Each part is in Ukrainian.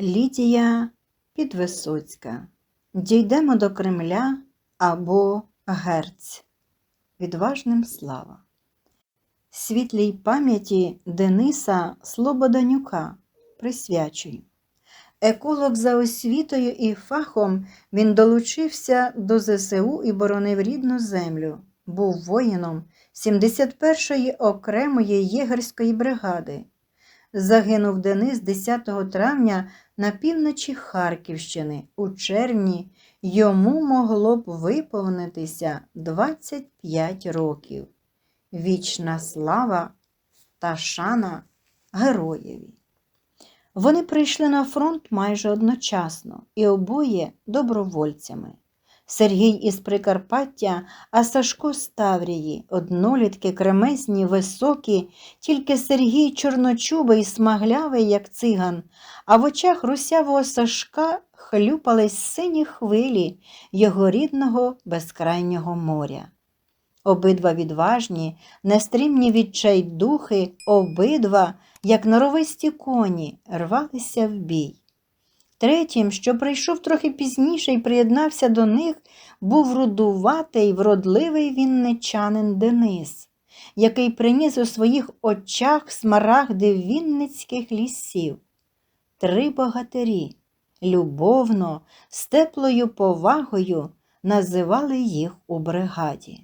Лідія Підвисоцька. Дійдемо до Кремля або Герць. Відважним слава. Світлій пам'яті Дениса Слободанюка присвячую. Еколог за освітою і фахом він долучився до ЗСУ і боронив рідну землю. Був воїном 71-ї окремої єгерської бригади. Загинув Денис 10 травня на півночі Харківщини. У червні йому могло б виповнитися 25 років. Вічна слава та шана героєві. Вони прийшли на фронт майже одночасно і обоє добровольцями. Сергій із Прикарпаття, а Сашко з Таврії, однолітки, кремезні, високі, тільки Сергій чорночубий, смаглявий, як циган, а в очах русявого Сашка хлюпались сині хвилі його рідного безкрайнього моря. Обидва відважні, нестрімні відчайдухи, обидва, як норовисті коні, рвалися в бій. Третім, що прийшов трохи пізніше і приєднався до них, був рудуватий, вродливий вінничанин Денис, який приніс у своїх очах смарагди вінницьких лісів. Три богатирі, любовно, з теплою повагою називали їх у бригаді.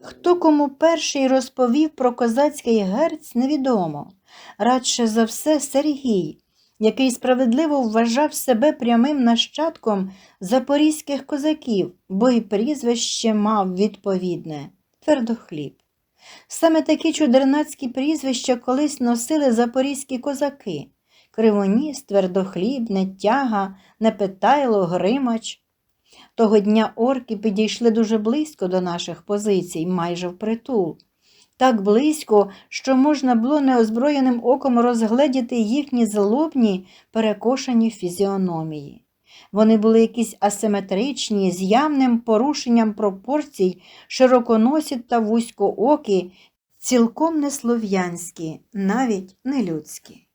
Хто кому перший розповів про козацький герць, невідомо. Радше за все Сергій, який справедливо вважав себе прямим нащадком запорізьких козаків, бо й прізвище мав відповідне твердохліб. Саме такі чудернацькі прізвища колись носили запорізькі козаки Кривоніс, твердохліб, нетяга, непитайло, гримач. Того дня орки підійшли дуже близько до наших позицій, майже впритул. Так близько, що можна було неозброєним оком розгледіти їхні злобні, перекошені фізіономії. Вони були якісь асиметричні, з явним порушенням пропорцій, широконосі та вузькоокі, цілком не слов'янські, навіть не людські.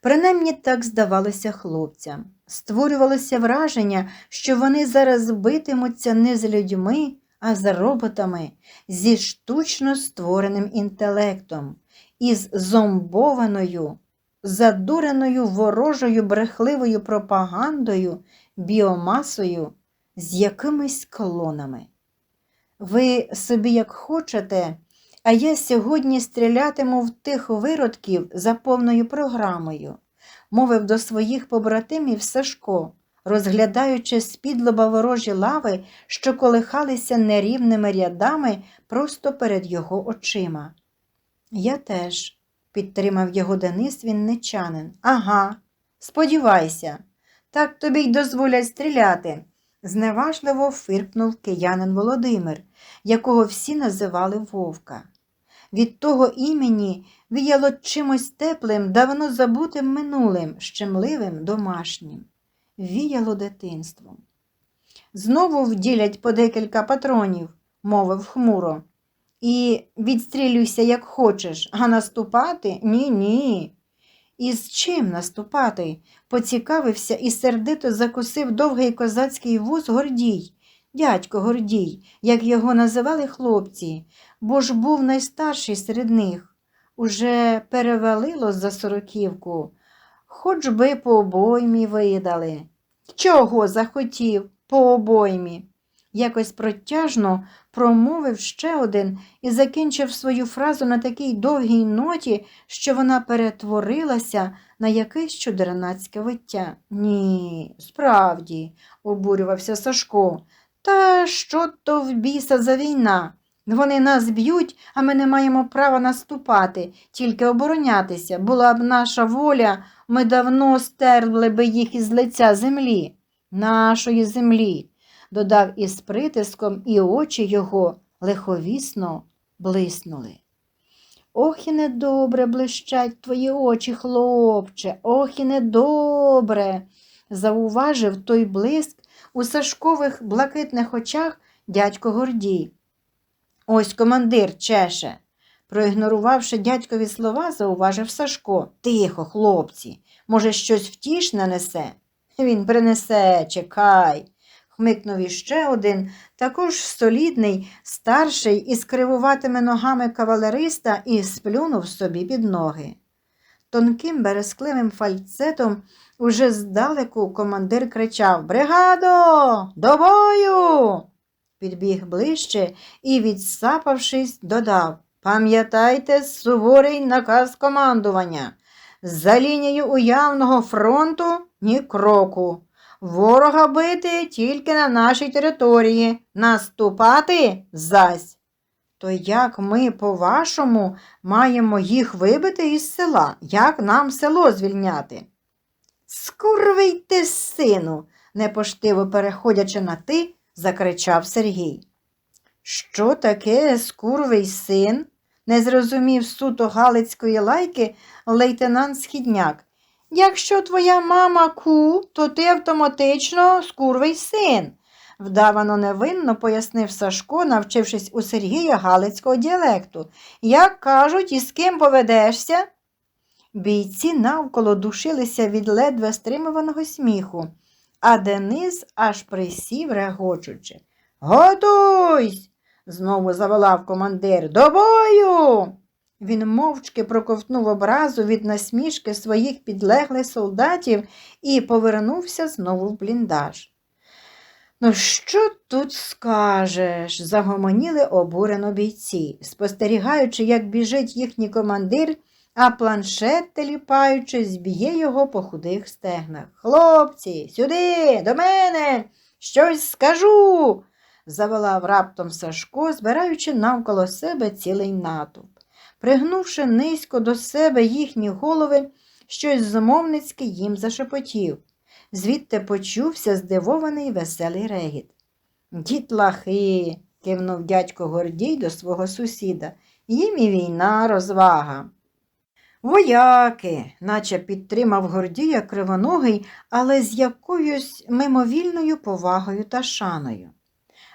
Принаймні так здавалося хлопцям. Створювалося враження, що вони зараз битимуться не з людьми, а з роботами, зі штучно створеним інтелектом, із зомбованою, задуреною ворожою брехливою пропагандою, біомасою, з якимись клонами. Ви собі як хочете, а я сьогодні стрілятиму в тих виродків за повною програмою, мовив до своїх побратимів Сашко, розглядаючи з-під ворожі лави, що колихалися нерівними рядами просто перед його очима. Я теж, підтримав його Денис Вінничанин. Ага, сподівайся, так тобі й дозволять стріляти. Зневажливо фиркнув киянин Володимир, якого всі називали Вовка. Від того імені віяло чимось теплим, давно забутим минулим, щемливим, домашнім. Віяло дитинством. Знову вділять по декілька патронів, мовив хмуро. І відстрілюйся, як хочеш, а наступати ні, ні. І з чим наступати? поцікавився і сердито закусив довгий козацький вуз Гордій, дядько Гордій, як його називали хлопці, бо ж був найстарший серед них. Уже перевалило за сороківку, хоч би по обоймі видали. Чого захотів по обоймі? Якось протяжно промовив ще один і закінчив свою фразу на такій довгій ноті, що вона перетворилася на якесь чудернацьке виття. Ні, справді, обурювався Сашко. Та що то в біса за війна? Вони нас б'ють, а ми не маємо права наступати, тільки оборонятися. Була б наша воля, ми давно стерли би їх із лиця землі, нашої землі, додав із притиском, і очі його лиховісно блиснули. Ох і недобре блищать твої очі, хлопче, ох і недобре, зауважив той блиск у Сашкових блакитних очах дядько Гордій. Ось командир чеше, Проігнорувавши дядькові слова, зауважив Сашко. Тихо, хлопці, може, щось втішне несе? Він принесе, чекай. Хмикнув іще один, також солідний, старший із кривуватими ногами кавалериста і сплюнув собі під ноги. Тонким берескливим фальцетом уже здалеку командир кричав Бригадо, до бою! Підбіг ближче і, відсапавшись, додав Пам'ятайте суворий наказ командування. За лінією уявного фронту ні кроку. Ворога бити тільки на нашій території, наступати зась. То як ми, по-вашому, маємо їх вибити із села? Як нам село звільняти? Скурвий ти, сину, непоштиво переходячи на ти, закричав Сергій. Що таке скурвий син? не зрозумів суто Галицької лайки лейтенант Східняк. Якщо твоя мама ку, то ти автоматично скурвий син, вдавано невинно пояснив Сашко, навчившись у Сергія Галицького діалекту. Як кажуть, і з ким поведешся? Бійці навколо душилися від ледве стримуваного сміху, а Денис аж присів, регочучи. Готуйсь! знову заволав командир. До бою! Він мовчки проковтнув образу від насмішки своїх підлеглих солдатів і повернувся знову в бліндаж. Ну, що тут скажеш? загомоніли обурено бійці, спостерігаючи, як біжить їхній командир, а планшет, теліпаючи, зб'є його по худих стегнах. Хлопці, сюди, до мене, щось скажу, заволав раптом Сашко, збираючи навколо себе цілий натовп. Пригнувши низько до себе їхні голови, щось змовницьке їм зашепотів. Звідти почувся здивований веселий регіт. Дітлахи, кивнув дядько Гордій до свого сусіда, їм і війна, розвага. Вояки, наче підтримав Гордія кривоногий, але з якоюсь мимовільною повагою та шаною.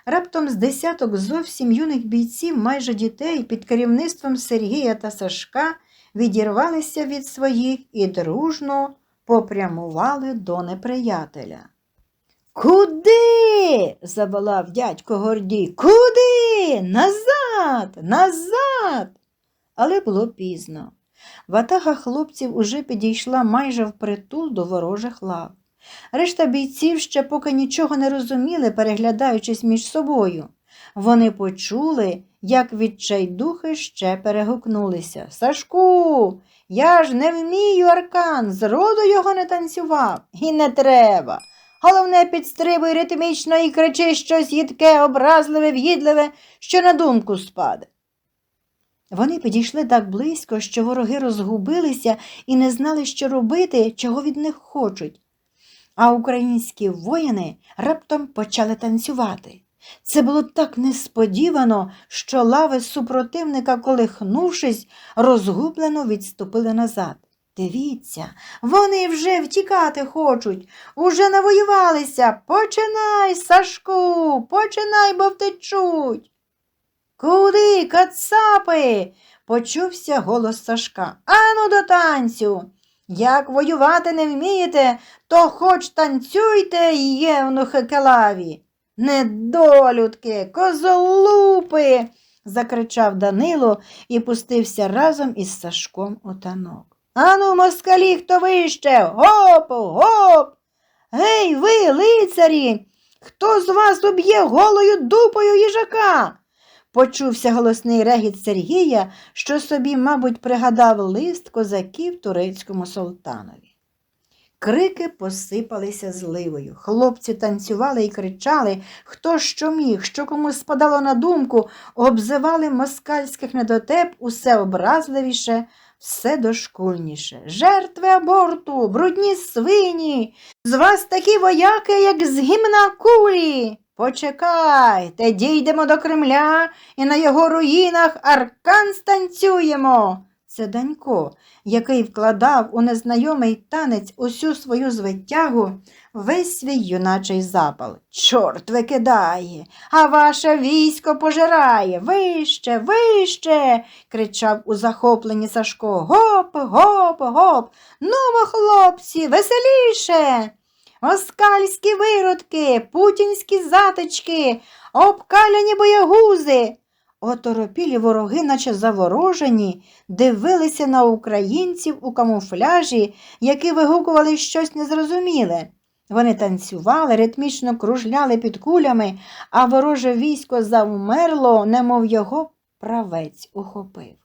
Раптом з десяток зовсім юних бійців, майже дітей, під керівництвом Сергія та Сашка відірвалися від своїх і дружно попрямували до неприятеля. Куди? забалав дядько Гордій. Куди? Назад, назад. Але було пізно. Ватага хлопців уже підійшла майже впритул до ворожих лав. Решта бійців ще поки нічого не розуміли, переглядаючись між собою. Вони почули, як відчайдухи ще перегукнулися. Сашку, я ж не вмію аркан, зроду його не танцював. І не треба. Головне, підстрибуй ритмічно і кричи щось їдке, образливе, в'їдливе, що на думку спаде. Вони підійшли так близько, що вороги розгубилися і не знали, що робити, чого від них хочуть. А українські воїни раптом почали танцювати. Це було так несподівано, що лави супротивника, колихнувшись, розгублено відступили назад. Дивіться, вони вже втікати хочуть, уже навоювалися. Починай, Сашку, починай, бо втечуть. Куди, кацапи? почувся голос Сашка. Ану до танцю. Як воювати не вмієте, то хоч танцюйте, євнухи келаві. Недолюдки, козолупи. закричав Данило і пустився разом із Сашком у танок. Ану, москалі, хто вище? Гоп, гоп. Гей, ви, лицарі, хто з вас уб'є голою дупою їжака? Почувся голосний регіт Сергія, що собі, мабуть, пригадав лист козаків турецькому султанові. Крики посипалися зливою. Хлопці танцювали і кричали, хто що міг, що комусь спадало на думку, обзивали москальських недотеп усе образливіше, все дошкульніше. Жертви аборту, брудні свині, з вас такі вояки, як з гімна кулі. Почекайте, дійдемо до Кремля і на його руїнах аркан станцюємо. Це Данько, який вкладав у незнайомий танець усю свою звитягу, весь свій юначий запал. Чорт викидає, а ваше військо пожирає. Вище, вище. кричав у захопленні Сашко. Гоп, гоп, гоп. Нумо, хлопці, веселіше. Оскальські виродки, путінські затички, обкаляні боягузи. Оторопілі вороги, наче заворожені, дивилися на українців у камуфляжі, які вигукували щось незрозуміле. Вони танцювали, ритмічно кружляли під кулями, а вороже військо завмерло, немов його правець ухопив.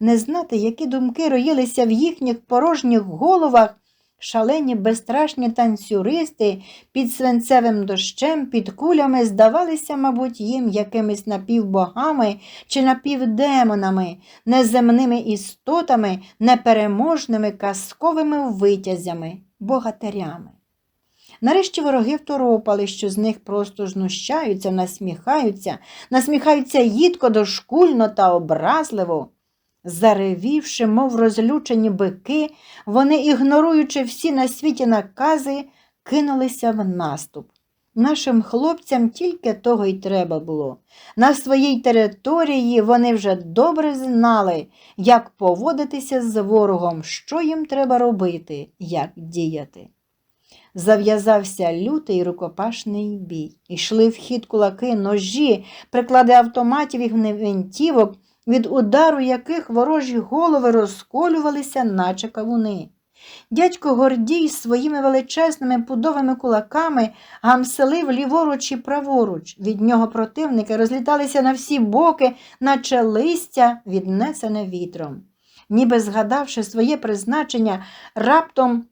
Не знати, які думки роїлися в їхніх порожніх головах, шалені безстрашні танцюристи під свинцевим дощем, під кулями здавалися, мабуть, їм якимись напівбогами чи напівдемонами, неземними істотами, непереможними казковими витязями, богатирями. Нарешті вороги второпали, що з них просто знущаються, насміхаються, насміхаються їдко, дошкульно та образливо. Заревівши, мов розлючені бики, вони, ігноруючи всі на світі накази, кинулися в наступ. Нашим хлопцям тільки того й треба було. На своїй території вони вже добре знали, як поводитися з ворогом, що їм треба робити, як діяти. Зав'язався лютий рукопашний бій. Ішли в хід кулаки, ножі, приклади автоматів і гвинтівок, від удару яких ворожі голови розколювалися, наче кавуни. Дядько Гордій своїми величезними пудовими кулаками гамселив ліворуч і праворуч. Від нього противники розліталися на всі боки, наче листя, віднесене вітром. Ніби згадавши своє призначення, раптом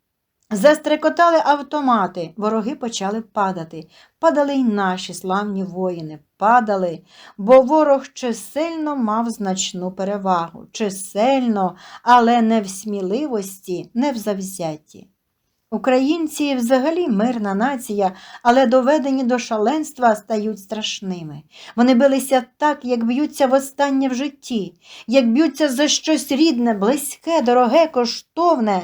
застрекотали автомати, вороги почали падати. Падали й наші славні воїни, падали, бо ворог чисельно мав значну перевагу, чисельно, але не в сміливості, не в завзятті. Українці взагалі мирна нація, але доведені до шаленства стають страшними. Вони билися так, як б'ються востаннє в житті, як б'ються за щось рідне, близьке, дороге, коштовне.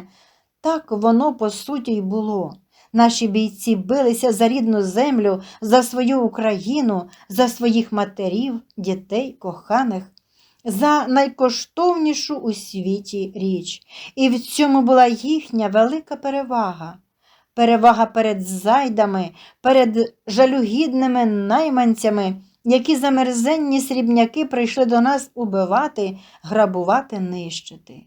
Так воно по суті й було. Наші бійці билися за рідну землю, за свою Україну, за своїх матерів, дітей, коханих, за найкоштовнішу у світі річ. І в цьому була їхня велика перевага. Перевага перед зайдами, перед жалюгідними найманцями, які замерзенні срібняки прийшли до нас убивати, грабувати, нищити.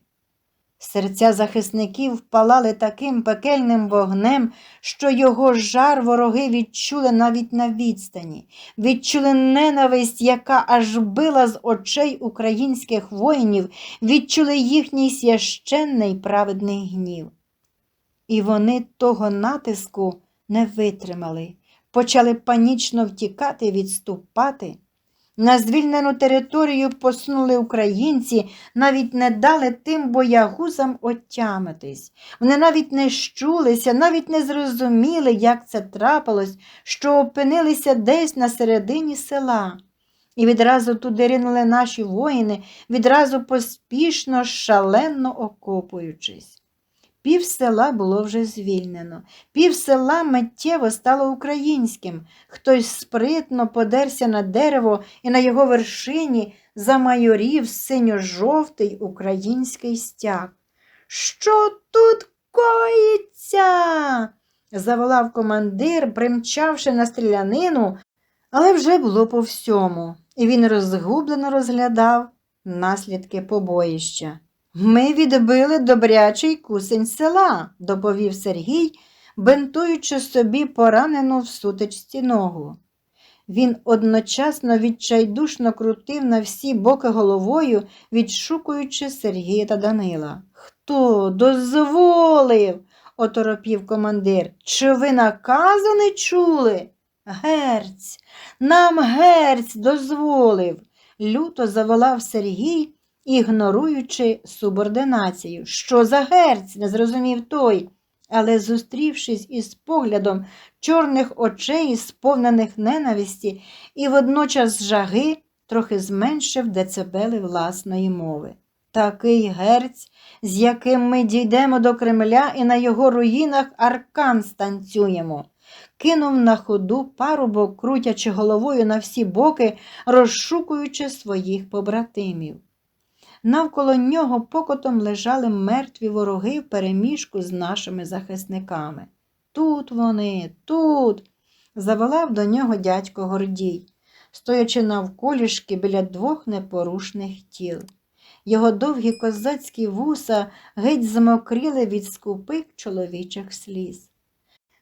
Серця захисників палали таким пекельним вогнем, що його жар вороги відчули навіть на відстані, відчули ненависть, яка аж била з очей українських воїнів, відчули їхній священний праведний гнів. І вони того натиску не витримали, почали панічно втікати, відступати. На звільнену територію посунули українці, навіть не дали тим боягузам отямитись. Вони навіть не щулися, навіть не зрозуміли, як це трапилось, що опинилися десь на середині села. І відразу туди ринули наші воїни, відразу поспішно, шалено окопуючись. Пів села було вже звільнено, пів села миттєво стало українським. Хтось спритно подерся на дерево і на його вершині замайорів синьо-жовтий український стяг. Що тут коїться? заволав командир, примчавши на стрілянину, але вже було по всьому, і він розгублено розглядав наслідки побоїща. Ми відбили добрячий кусень села, доповів Сергій, бентуючи собі поранену в сутичці ногу. Він одночасно відчайдушно крутив на всі боки головою, відшукуючи Сергія та Данила. Хто дозволив? оторопів командир. Чи ви наказу не чули? Герць, нам герць дозволив, люто заволав Сергій ігноруючи субординацію. Що за герць? не зрозумів той. Але, зустрівшись із поглядом чорних очей, сповнених ненависті, і водночас жаги, трохи зменшив децибели власної мови. Такий герць, з яким ми дійдемо до Кремля і на його руїнах аркан станцюємо. Кинув на ходу парубок, крутячи головою на всі боки, розшукуючи своїх побратимів. Навколо нього покотом лежали мертві вороги впереміжку з нашими захисниками. Тут вони, тут. заволав до нього дядько Гордій, стоячи навколішки біля двох непорушних тіл. Його довгі козацькі вуса геть змокріли від скупих чоловічих сліз.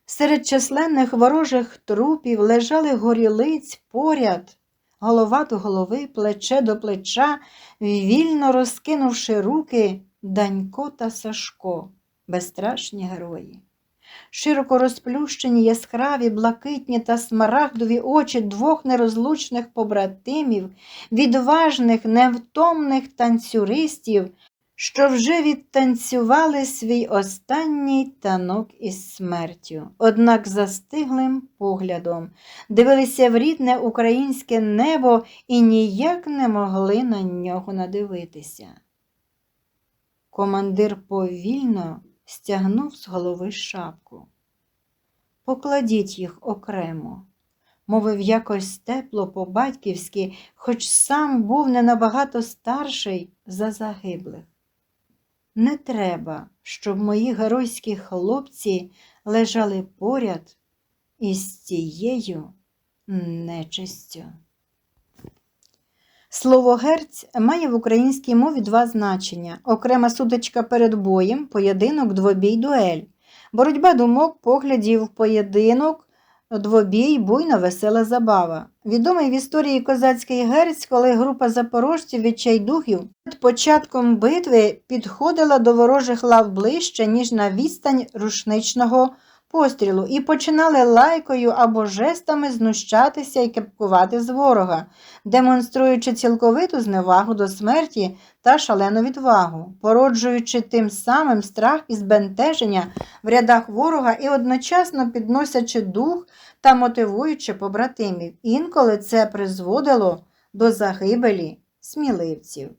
Серед численних ворожих трупів лежали горілиць поряд, голова до голови, плече до плеча, вільно розкинувши руки Данько та Сашко, безстрашні герої. Широко розплющені яскраві, блакитні та смарагдові очі двох нерозлучних побратимів, відважних, невтомних танцюристів, що вже відтанцювали свій останній танок із смертю, однак застиглим поглядом дивилися в рідне українське небо і ніяк не могли на нього надивитися. Командир повільно стягнув з голови шапку. Покладіть їх окремо, мовив якось тепло по-батьківськи, хоч сам був не набагато старший за загиблих. Не треба, щоб мої геройські хлопці лежали поряд із цією нечистю. Слово герць має в українській мові два значення: окрема сутичка перед боєм, поєдинок, двобій, дуель, боротьба думок, поглядів, поєдинок, двобій, буйна, весела забава. Відомий в історії козацький герць, коли група запорожців відчайдухів під початком битви підходила до ворожих лав ближче, ніж на відстань рушничного пострілу, і починали лайкою або жестами знущатися і кепкувати з ворога, демонструючи цілковиту зневагу до смерті та шалену відвагу, породжуючи тим самим страх і збентеження в рядах ворога і одночасно підносячи дух та мотивуючи побратимів. Інколи це призводило до загибелі сміливців.